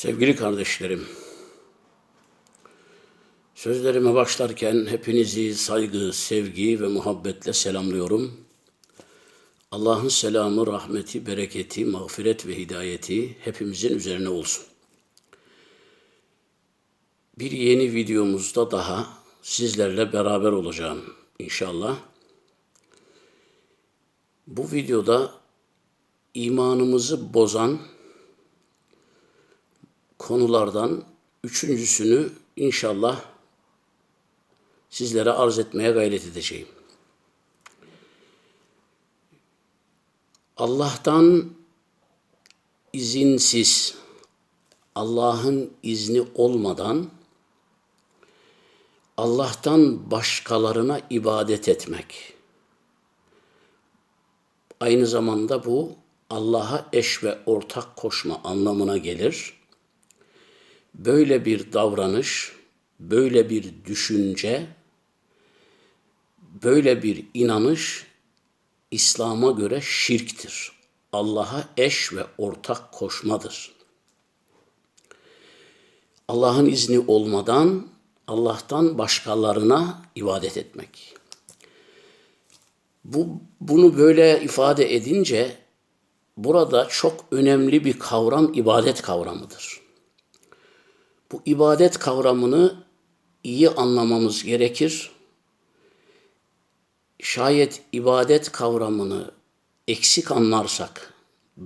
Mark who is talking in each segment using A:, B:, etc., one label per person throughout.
A: Sevgili kardeşlerim, sözlerime başlarken hepinizi saygı, sevgi ve muhabbetle selamlıyorum. Allah'ın selamı, rahmeti, bereketi, mağfiret ve hidayeti hepimizin üzerine olsun. Bir yeni videomuzda daha sizlerle beraber olacağım inşallah. Bu videoda imanımızı bozan konulardan üçüncüsünü inşallah sizlere arz etmeye gayret edeceğim. Allah'tan izinsiz, Allah'ın izni olmadan Allah'tan başkalarına ibadet etmek. Aynı zamanda bu Allah'a eş ve ortak koşma anlamına gelir. Böyle bir davranış, böyle bir düşünce, böyle bir inanış İslam'a göre şirktir. Allah'a eş ve ortak koşmadır. Allah'ın izni olmadan Allah'tan başkalarına ibadet etmek. Bu bunu böyle ifade edince burada çok önemli bir kavram ibadet kavramıdır. Bu ibadet kavramını iyi anlamamız gerekir. Şayet ibadet kavramını eksik anlarsak,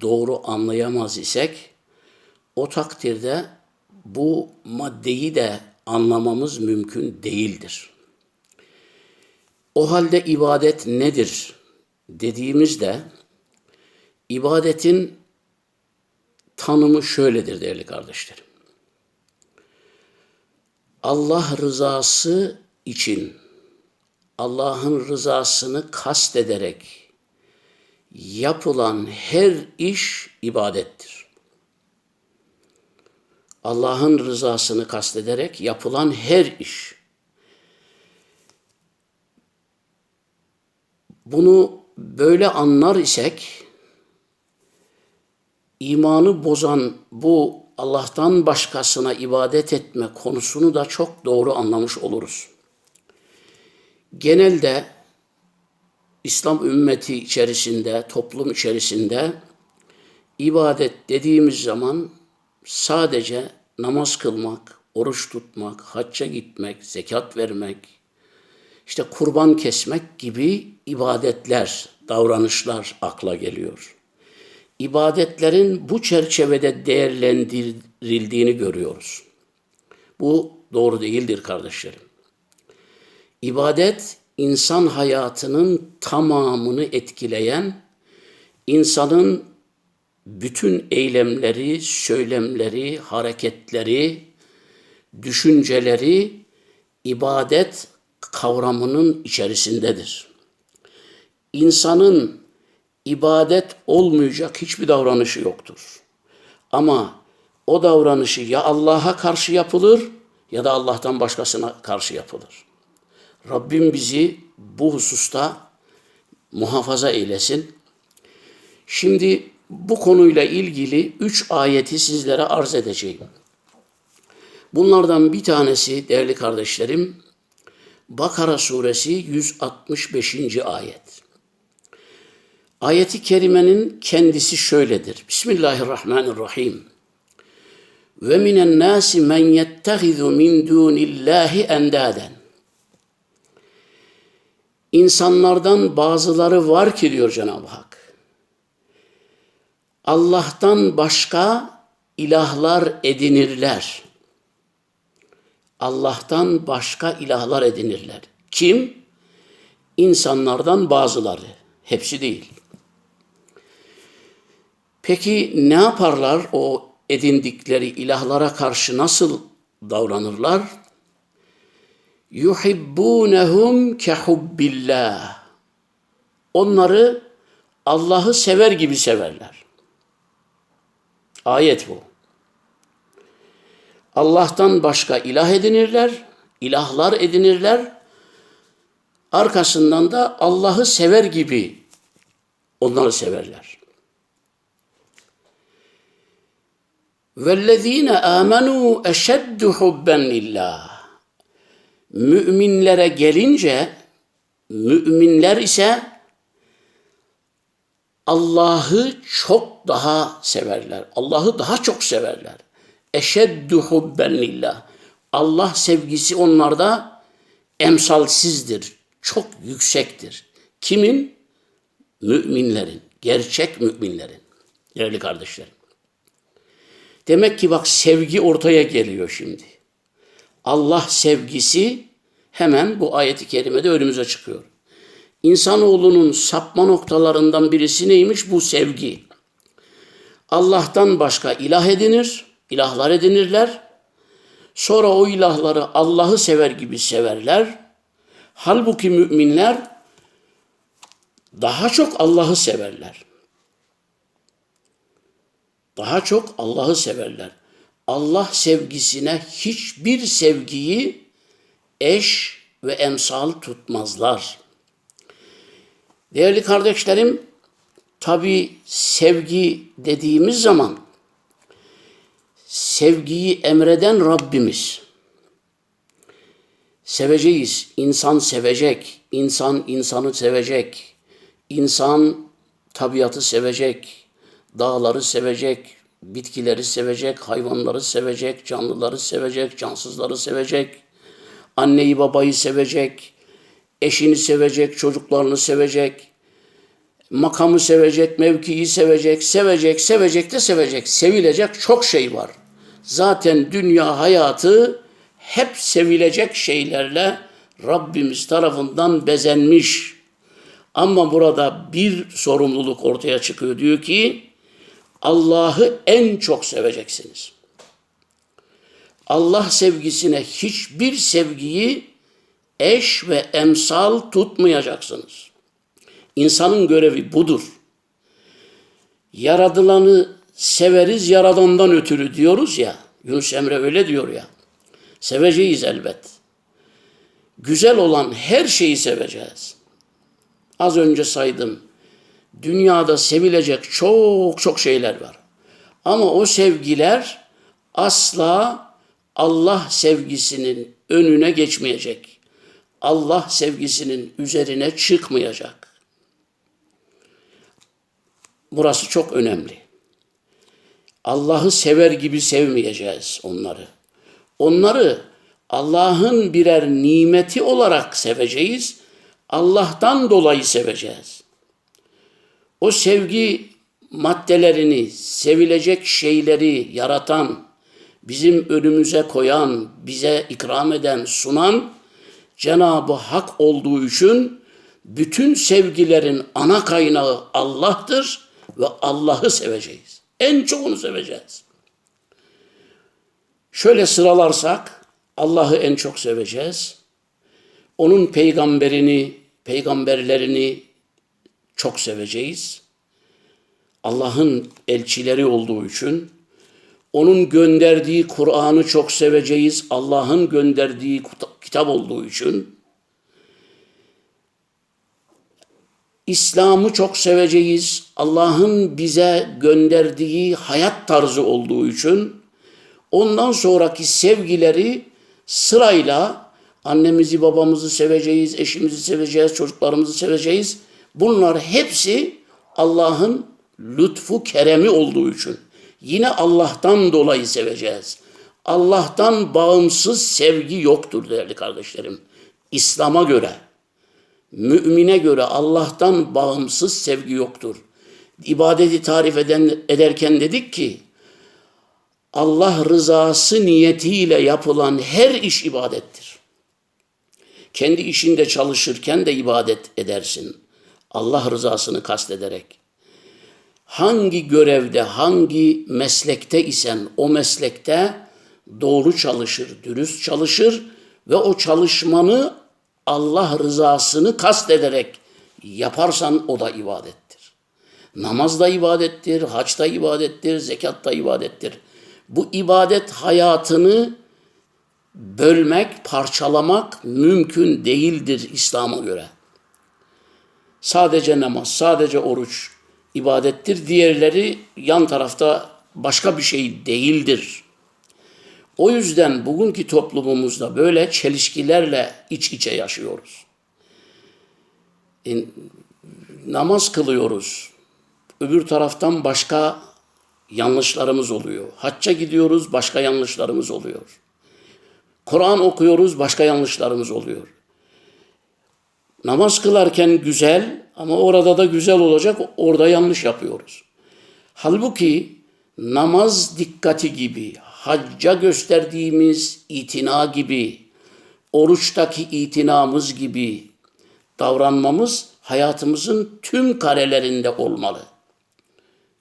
A: doğru anlayamaz isek, o takdirde bu maddeyi de anlamamız mümkün değildir. O halde ibadet nedir dediğimizde ibadetin tanımı şöyledir değerli kardeşlerim. Allah rızası için Allah'ın rızasını kastederek yapılan her iş ibadettir. Allah'ın rızasını kastederek yapılan her iş. Bunu böyle anlar isek imanı bozan bu Allah'tan başkasına ibadet etme konusunu da çok doğru anlamış oluruz. Genelde İslam ümmeti içerisinde, toplum içerisinde ibadet dediğimiz zaman sadece namaz kılmak, oruç tutmak, hacca gitmek, zekat vermek, işte kurban kesmek gibi ibadetler, davranışlar akla geliyor. İbadetlerin bu çerçevede değerlendirildiğini görüyoruz. Bu doğru değildir kardeşlerim. İbadet insan hayatının tamamını etkileyen, insanın bütün eylemleri, söylemleri, hareketleri, düşünceleri ibadet kavramının içerisindedir. İnsanın ibadet olmayacak hiçbir davranışı yoktur. Ama o davranışı ya Allah'a karşı yapılır ya da Allah'tan başkasına karşı yapılır. Rabbim bizi bu hususta muhafaza eylesin. Şimdi bu konuyla ilgili üç ayeti sizlere arz edeceğim. Bunlardan bir tanesi değerli kardeşlerim Bakara suresi 165. ayet. Ayeti kerimenin kendisi şöyledir. Bismillahirrahmanirrahim. Ve minen nasi men yettehizu min dunillahi endaden. İnsanlardan bazıları var ki diyor Cenab-ı Hak. Allah'tan başka ilahlar edinirler. Allah'tan başka ilahlar edinirler. Kim? İnsanlardan bazıları. Hepsi değil. Peki ne yaparlar o edindikleri ilahlara karşı nasıl davranırlar? Yuhibbunehum kehubbillah. Onları Allah'ı sever gibi severler. Ayet bu. Allah'tan başka ilah edinirler, ilahlar edinirler. Arkasından da Allah'ı sever gibi onları severler. وَالَّذ۪ينَ آمَنُوا اَشَدُّ حُبًّا لِلّٰهِ Müminlere gelince, müminler ise Allah'ı çok daha severler. Allah'ı daha çok severler. Eşeddu hubben lillah. Allah sevgisi onlarda emsalsizdir. Çok yüksektir. Kimin? Müminlerin. Gerçek müminlerin. Değerli kardeşlerim. Demek ki bak sevgi ortaya geliyor şimdi. Allah sevgisi hemen bu ayeti kerimede önümüze çıkıyor. İnsanoğlunun sapma noktalarından birisi neymiş? Bu sevgi. Allah'tan başka ilah edinir, ilahlar edinirler. Sonra o ilahları Allah'ı sever gibi severler. Halbuki müminler daha çok Allah'ı severler. Daha çok Allah'ı severler. Allah sevgisine hiçbir sevgiyi eş ve emsal tutmazlar. Değerli kardeşlerim, tabi sevgi dediğimiz zaman sevgiyi emreden Rabbimiz. Seveceğiz, insan sevecek, insan insanı sevecek, insan tabiatı sevecek, dağları sevecek, bitkileri sevecek, hayvanları sevecek, canlıları sevecek, cansızları sevecek, anneyi babayı sevecek, eşini sevecek, çocuklarını sevecek, makamı sevecek, mevkiyi sevecek, sevecek, sevecek de sevecek. Sevilecek çok şey var. Zaten dünya hayatı hep sevilecek şeylerle Rabbimiz tarafından bezenmiş. Ama burada bir sorumluluk ortaya çıkıyor. Diyor ki Allah'ı en çok seveceksiniz. Allah sevgisine hiçbir sevgiyi eş ve emsal tutmayacaksınız. İnsanın görevi budur. Yaradılanı severiz yaradandan ötürü diyoruz ya. Yunus Emre öyle diyor ya. Seveceğiz elbet. Güzel olan her şeyi seveceğiz. Az önce saydım. Dünyada sevilecek çok çok şeyler var. Ama o sevgiler asla Allah sevgisinin önüne geçmeyecek. Allah sevgisinin üzerine çıkmayacak. Burası çok önemli. Allah'ı sever gibi sevmeyeceğiz onları. Onları Allah'ın birer nimeti olarak seveceğiz. Allah'tan dolayı seveceğiz. O sevgi maddelerini, sevilecek şeyleri yaratan, bizim önümüze koyan, bize ikram eden, sunan Cenab-ı Hak olduğu için bütün sevgilerin ana kaynağı Allah'tır ve Allah'ı seveceğiz. En çok onu seveceğiz. Şöyle sıralarsak Allah'ı en çok seveceğiz. Onun peygamberini, peygamberlerini çok seveceğiz. Allah'ın elçileri olduğu için onun gönderdiği Kur'an'ı çok seveceğiz. Allah'ın gönderdiği kitap olduğu için. İslam'ı çok seveceğiz. Allah'ın bize gönderdiği hayat tarzı olduğu için. Ondan sonraki sevgileri sırayla annemizi babamızı seveceğiz, eşimizi seveceğiz, çocuklarımızı seveceğiz. Bunlar hepsi Allah'ın lütfu keremi olduğu için. Yine Allah'tan dolayı seveceğiz. Allah'tan bağımsız sevgi yoktur değerli kardeşlerim. İslam'a göre, mümine göre Allah'tan bağımsız sevgi yoktur. İbadeti tarif eden, ederken dedik ki, Allah rızası niyetiyle yapılan her iş ibadettir. Kendi işinde çalışırken de ibadet edersin. Allah rızasını kastederek hangi görevde, hangi meslekte isen o meslekte doğru çalışır, dürüst çalışır ve o çalışmanı Allah rızasını kastederek yaparsan o da ibadettir. Namaz da ibadettir, haç da ibadettir, zekat da ibadettir. Bu ibadet hayatını bölmek, parçalamak mümkün değildir İslam'a göre. Sadece namaz, sadece oruç, ibadettir. Diğerleri yan tarafta başka bir şey değildir. O yüzden bugünkü toplumumuzda böyle çelişkilerle iç içe yaşıyoruz. E, namaz kılıyoruz. Öbür taraftan başka yanlışlarımız oluyor. Hacca gidiyoruz, başka yanlışlarımız oluyor. Kur'an okuyoruz, başka yanlışlarımız oluyor. Namaz kılarken güzel ama orada da güzel olacak, orada yanlış yapıyoruz. Halbuki namaz dikkati gibi, hacca gösterdiğimiz itina gibi, oruçtaki itinamız gibi davranmamız hayatımızın tüm karelerinde olmalı.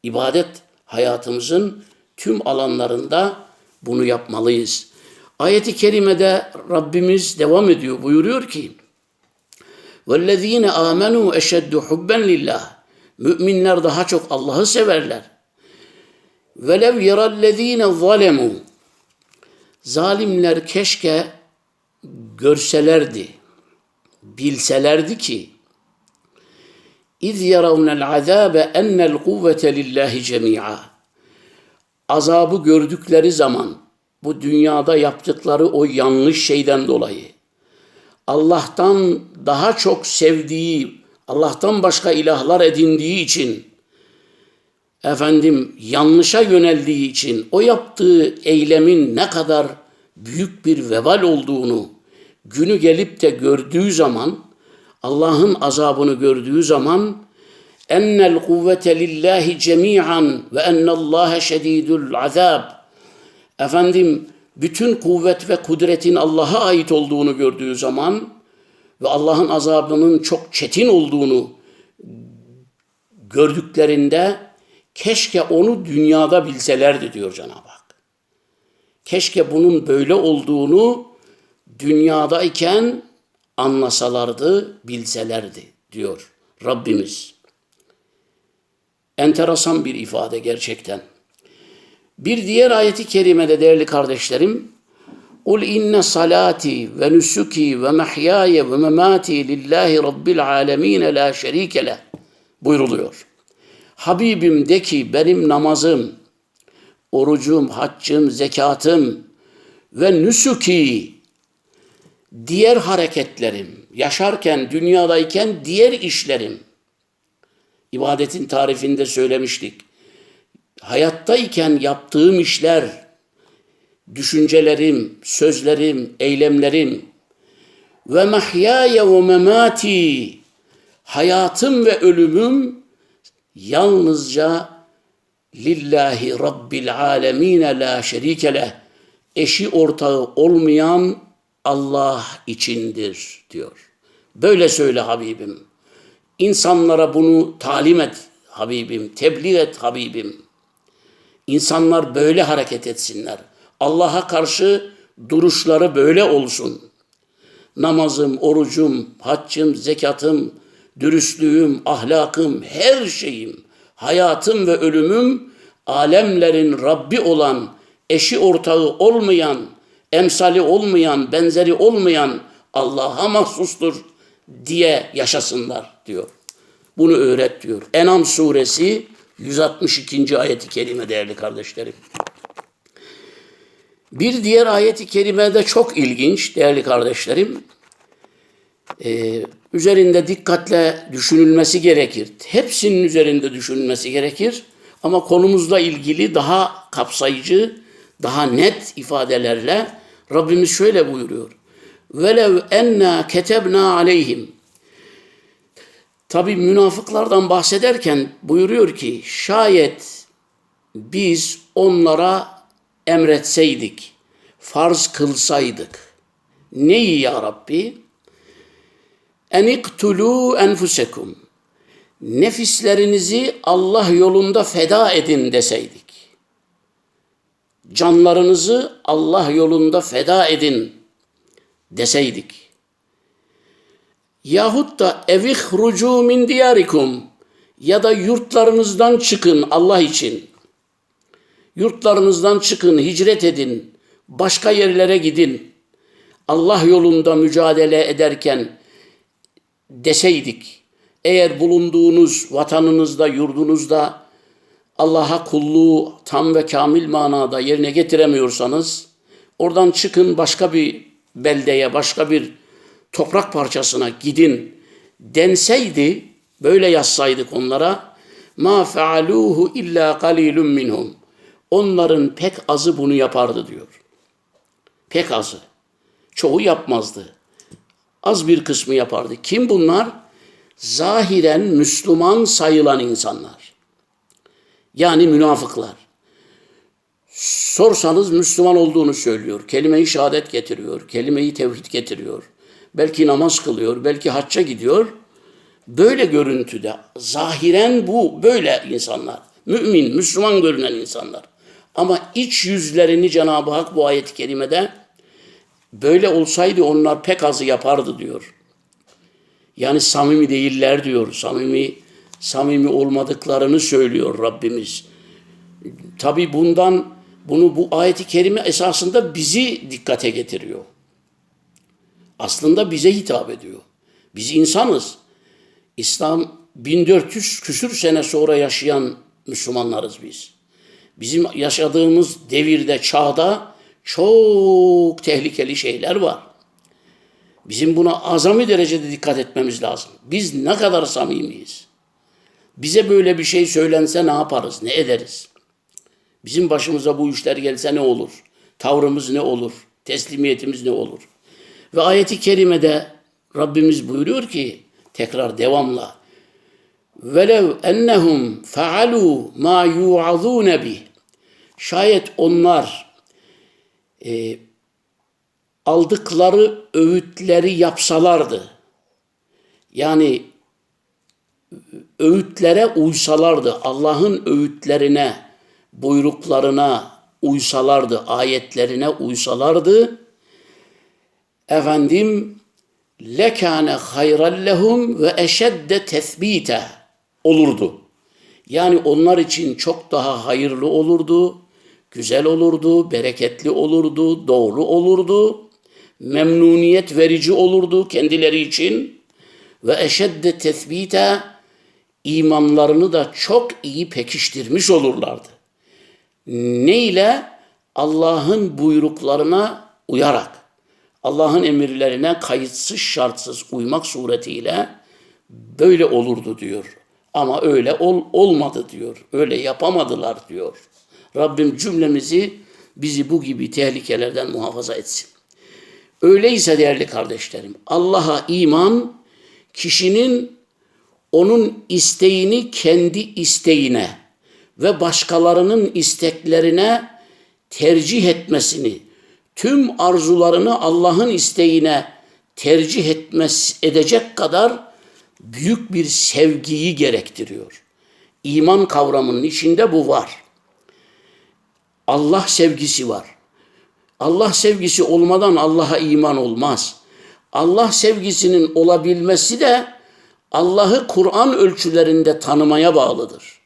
A: İbadet hayatımızın tüm alanlarında bunu yapmalıyız. Ayeti kerimede Rabbimiz devam ediyor. Buyuruyor ki وَالَّذ۪ينَ آمَنُوا اَشَدُّ حُبًّا لِلّٰهِ Müminler daha çok Allah'ı severler. وَلَوْ يَرَى الَّذ۪ينَ ظَلَمُوا Zalimler keşke görselerdi, bilselerdi ki اِذْ يَرَوْنَ الْعَذَابَ اَنَّ الْقُوَّةَ لِلّٰهِ جَمِيعًا Azabı gördükleri zaman bu dünyada yaptıkları o yanlış şeyden dolayı Allah'tan daha çok sevdiği, Allah'tan başka ilahlar edindiği için efendim yanlışa yöneldiği için o yaptığı eylemin ne kadar büyük bir vebal olduğunu günü gelip de gördüğü zaman Allah'ın azabını gördüğü zaman ennel kuvvete lillahi cemi'an ve ennallâhe şedîdül azab. Efendim bütün kuvvet ve kudretin Allah'a ait olduğunu gördüğü zaman ve Allah'ın azabının çok çetin olduğunu gördüklerinde keşke onu dünyada bilselerdi diyor Cenab-ı Hak. Keşke bunun böyle olduğunu dünyadayken anlasalardı, bilselerdi diyor Rabbimiz. Enteresan bir ifade gerçekten. Bir diğer ayeti kerimede değerli kardeşlerim, Kul inne salati ve nusuki ve mahyaye ve memati lillahi rabbil alemin la şerike leh buyruluyor. Habibim de ki benim namazım, orucum, haccım, zekatım ve nusuki diğer hareketlerim, yaşarken, dünyadayken diğer işlerim. İbadetin tarifinde söylemiştik. Hayattayken yaptığım işler, düşüncelerim, sözlerim, eylemlerim ve mahyaya ve memati hayatım ve ölümüm yalnızca lillahi rabbil alemine la şerike leh eşi ortağı olmayan Allah içindir diyor. Böyle söyle Habibim. İnsanlara bunu talim et Habibim, tebliğ et Habibim. İnsanlar böyle hareket etsinler. Allah'a karşı duruşları böyle olsun. Namazım, orucum, haccım, zekatım, dürüstlüğüm, ahlakım, her şeyim, hayatım ve ölümüm alemlerin Rabbi olan, eşi ortağı olmayan, emsali olmayan, benzeri olmayan Allah'a mahsustur diye yaşasınlar diyor. Bunu öğret diyor. Enam suresi 162. ayeti kerime değerli kardeşlerim. Bir diğer ayeti kerime de çok ilginç değerli kardeşlerim. Ee, üzerinde dikkatle düşünülmesi gerekir. Hepsinin üzerinde düşünülmesi gerekir. Ama konumuzla ilgili daha kapsayıcı, daha net ifadelerle Rabbimiz şöyle buyuruyor. Velev enna ketebna aleyhim. Tabi münafıklardan bahsederken buyuruyor ki şayet biz onlara emretseydik, farz kılsaydık. Neyi ya Rabbi? Eniktulu enfusekum. Nefislerinizi Allah yolunda feda edin deseydik. Canlarınızı Allah yolunda feda edin deseydik. Yahut da evihrucu min diyarikum ya da yurtlarınızdan çıkın Allah için. Yurtlarınızdan çıkın, hicret edin, başka yerlere gidin. Allah yolunda mücadele ederken deseydik, eğer bulunduğunuz vatanınızda, yurdunuzda Allah'a kulluğu tam ve kamil manada yerine getiremiyorsanız oradan çıkın başka bir beldeye, başka bir toprak parçasına gidin denseydi, böyle yazsaydık onlara ma fealuhu illa qalilun minhum. Onların pek azı bunu yapardı diyor. Pek azı. Çoğu yapmazdı. Az bir kısmı yapardı. Kim bunlar? Zahiren Müslüman sayılan insanlar. Yani münafıklar. Sorsanız Müslüman olduğunu söylüyor. Kelime-i şehadet getiriyor. Kelime-i tevhid getiriyor. Belki namaz kılıyor. Belki hacca gidiyor. Böyle görüntüde zahiren bu böyle insanlar. Mümin, Müslüman görünen insanlar. Ama iç yüzlerini Cenab-ı Hak bu ayet-i kerimede böyle olsaydı onlar pek azı yapardı diyor. Yani samimi değiller diyor. Samimi samimi olmadıklarını söylüyor Rabbimiz. Tabi bundan bunu bu ayeti kerime esasında bizi dikkate getiriyor. Aslında bize hitap ediyor. Biz insanız. İslam 1400 küsür sene sonra yaşayan Müslümanlarız biz. Bizim yaşadığımız devirde, çağda çok tehlikeli şeyler var. Bizim buna azami derecede dikkat etmemiz lazım. Biz ne kadar samimiyiz? Bize böyle bir şey söylense ne yaparız, ne ederiz? Bizim başımıza bu işler gelse ne olur? Tavrımız ne olur? Teslimiyetimiz ne olur? Ve ayeti kerimede Rabbimiz buyuruyor ki tekrar devamla velev ennehum faalu ma yu'azun bih. Şayet onlar e, aldıkları öğütleri yapsalardı yani öğütlere uysalardı Allah'ın öğütlerine buyruklarına uysalardı ayetlerine uysalardı efendim lekâne hayran lehum ve eşedde tethbite olurdu. Yani onlar için çok daha hayırlı olurdu, güzel olurdu, bereketli olurdu, doğru olurdu, memnuniyet verici olurdu kendileri için ve eşedde tethbite imanlarını da çok iyi pekiştirmiş olurlardı. Ne ile? Allah'ın buyruklarına uyarak. Allah'ın emirlerine kayıtsız şartsız uymak suretiyle böyle olurdu diyor. Ama öyle ol, olmadı diyor. Öyle yapamadılar diyor. Rabbim cümlemizi bizi bu gibi tehlikelerden muhafaza etsin. Öyleyse değerli kardeşlerim Allah'a iman kişinin onun isteğini kendi isteğine ve başkalarının isteklerine tercih etmesini, tüm arzularını Allah'ın isteğine tercih etmez edecek kadar büyük bir sevgiyi gerektiriyor. İman kavramının içinde bu var. Allah sevgisi var. Allah sevgisi olmadan Allah'a iman olmaz. Allah sevgisinin olabilmesi de Allah'ı Kur'an ölçülerinde tanımaya bağlıdır.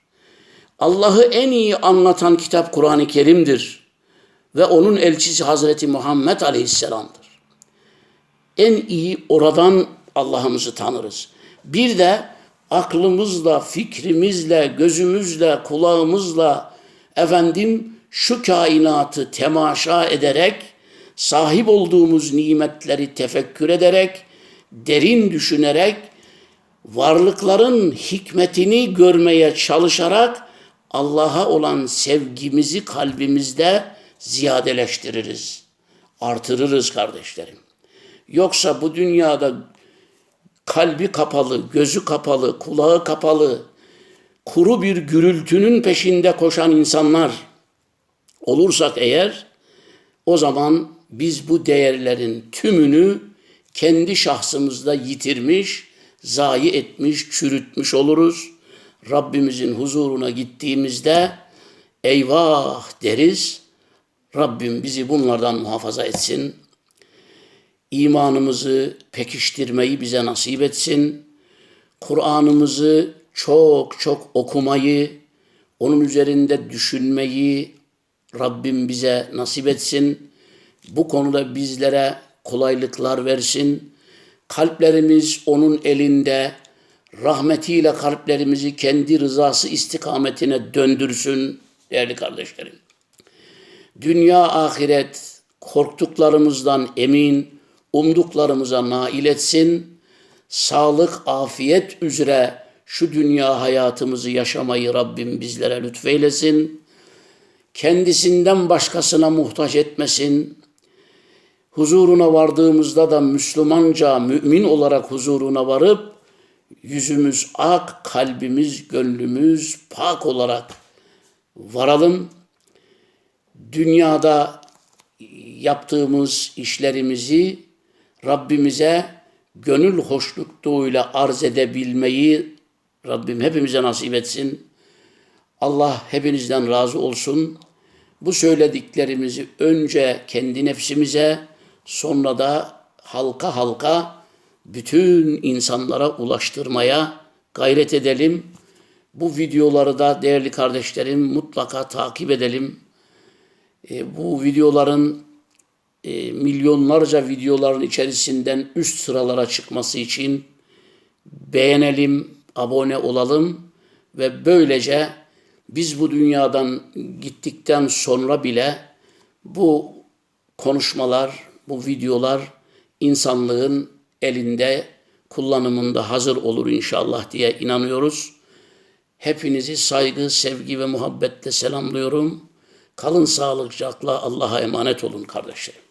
A: Allah'ı en iyi anlatan kitap Kur'an-ı Kerim'dir ve onun elçisi Hazreti Muhammed Aleyhisselam'dır. En iyi oradan Allah'ımızı tanırız. Bir de aklımızla, fikrimizle, gözümüzle, kulağımızla efendim şu kainatı temaşa ederek sahip olduğumuz nimetleri tefekkür ederek, derin düşünerek varlıkların hikmetini görmeye çalışarak Allah'a olan sevgimizi kalbimizde ziyadeleştiririz. Artırırız kardeşlerim. Yoksa bu dünyada kalbi kapalı, gözü kapalı, kulağı kapalı, kuru bir gürültünün peşinde koşan insanlar olursak eğer o zaman biz bu değerlerin tümünü kendi şahsımızda yitirmiş, zayi etmiş, çürütmüş oluruz. Rabbimizin huzuruna gittiğimizde eyvah deriz. Rabbim bizi bunlardan muhafaza etsin. İmanımızı pekiştirmeyi bize nasip etsin. Kur'an'ımızı çok çok okumayı, onun üzerinde düşünmeyi Rabbim bize nasip etsin. Bu konuda bizlere kolaylıklar versin. Kalplerimiz onun elinde. rahmetiyle kalplerimizi kendi rızası istikametine döndürsün değerli kardeşlerim. Dünya ahiret korktuklarımızdan emin, umduklarımıza nail etsin. Sağlık, afiyet üzere şu dünya hayatımızı yaşamayı Rabbim bizlere lütfeylesin. Kendisinden başkasına muhtaç etmesin. Huzuruna vardığımızda da Müslümanca, mümin olarak huzuruna varıp yüzümüz ak, kalbimiz, gönlümüz pak olarak varalım. Dünyada yaptığımız işlerimizi Rabbimize gönül hoşnutluğuyla arz edebilmeyi Rabbim hepimize nasip etsin. Allah hepinizden razı olsun. Bu söylediklerimizi önce kendi nefsimize sonra da halka halka bütün insanlara ulaştırmaya gayret edelim. Bu videoları da değerli kardeşlerim mutlaka takip edelim. E, bu videoların e, milyonlarca videoların içerisinden üst sıralara çıkması için beğenelim, abone olalım ve böylece biz bu dünyadan gittikten sonra bile bu konuşmalar, bu videolar insanlığın elinde, kullanımında hazır olur inşallah diye inanıyoruz. Hepinizi saygı, sevgi ve muhabbetle selamlıyorum. Kalın sağlıcakla Allah'a emanet olun kardeşlerim.